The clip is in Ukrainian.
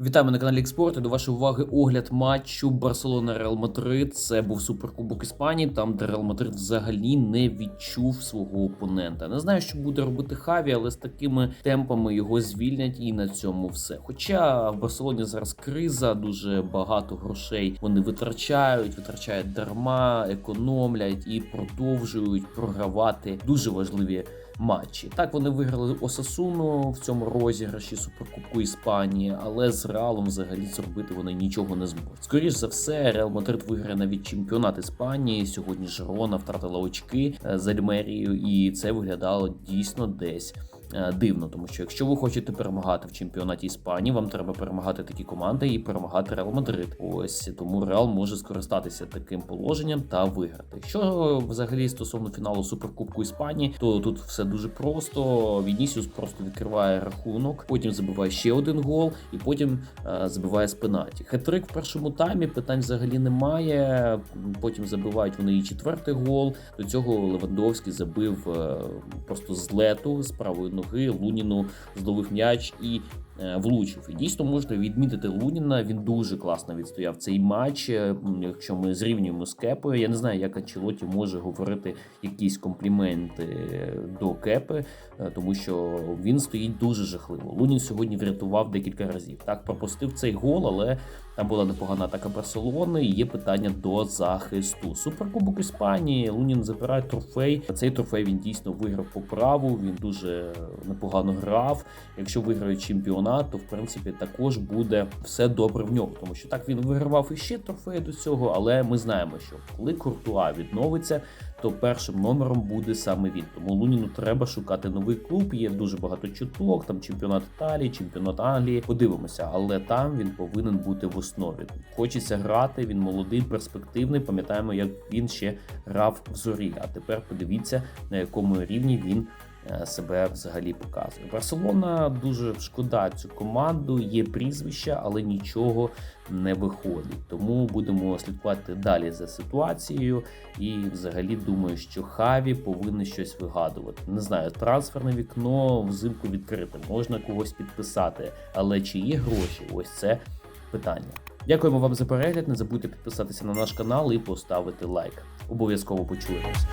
Вітаємо на каналі Експорт. До вашої уваги огляд матчу Барселона Реал Мадрид. Це був суперкубок Іспанії, там де Реал Мадрид взагалі не відчув свого опонента. Не знаю, що буде робити Хаві, але з такими темпами його звільнять, і на цьому все. Хоча в Барселоні зараз криза, дуже багато грошей вони витрачають, витрачають дарма, економлять і продовжують програвати дуже важливі матчі. Так вони виграли Осасуну в цьому розіграші Суперкубку Іспанії, але з Реалом взагалі зробити вони нічого не зможуть. Скоріш за все, Реал Мадрид виграє навіть чемпіонат Іспанії. Сьогодні Жирона втратила очки е, з Альмерією, і це виглядало дійсно десь. Е, Дивно, тому що якщо ви хочете перемагати в чемпіонаті Іспанії, вам треба перемагати такі команди і перемагати Реал Мадрид. Ось тому Реал може скористатися таким положенням та виграти. Що взагалі стосовно фіналу Суперкубку Іспанії, то тут все дуже просто. Вінісіус просто відкриває рахунок, потім забиває ще один гол, і потім е, забиває з пенаті. Хетрик в першому таймі питань взагалі немає. Потім забивають вони і четвертий гол. До цього Левандовський забив е, просто з лету з правої ноги. Луніну здобув м'яч і. Е, Влучив і дійсно можна відмітити Луніна. Він дуже класно відстояв цей матч. Е, Якщо ми зрівнюємо з Кепою, я не знаю, як Анчелоті може говорити якісь компліменти е, до Кепи, тому що він стоїть дуже жахливо. Лунін сьогодні врятував декілька разів. Так пропустив цей гол, але там була непогана атака Барселони. і Є питання до захисту. Суперкубок Іспанії. Лунін забирає трофей. Цей трофей він дійсно виграв по праву. Він дуже непогано грав. Якщо виграє чемпіонат, то в принципі також буде все добре в нього, тому що так він вигравав іще трофеї до цього. Але ми знаємо, що коли Куртуа відновиться, то першим номером буде саме він. Тому Луніну треба шукати новий клуб. Є дуже багато чуток. Там чемпіонат Італії, чемпіонат Англії. Подивимося, але там він повинен бути в основі. Хочеться грати. Він молодий, перспективний. Пам'ятаємо, як він ще грав в зорі. А тепер подивіться на якому рівні він. Е, Себе взагалі показує. Барселона дуже шкода цю команду, є прізвища, але нічого не виходить. Тому будемо слідкувати далі за ситуацією. І взагалі думаю, що Хаві повинен щось вигадувати. Не знаю, трансферне вікно взимку відкрите, можна когось підписати, але чи є гроші? Ось це питання. Дякуємо вам за перегляд. Не забудьте підписатися на наш канал і поставити лайк. Обов'язково почуємось.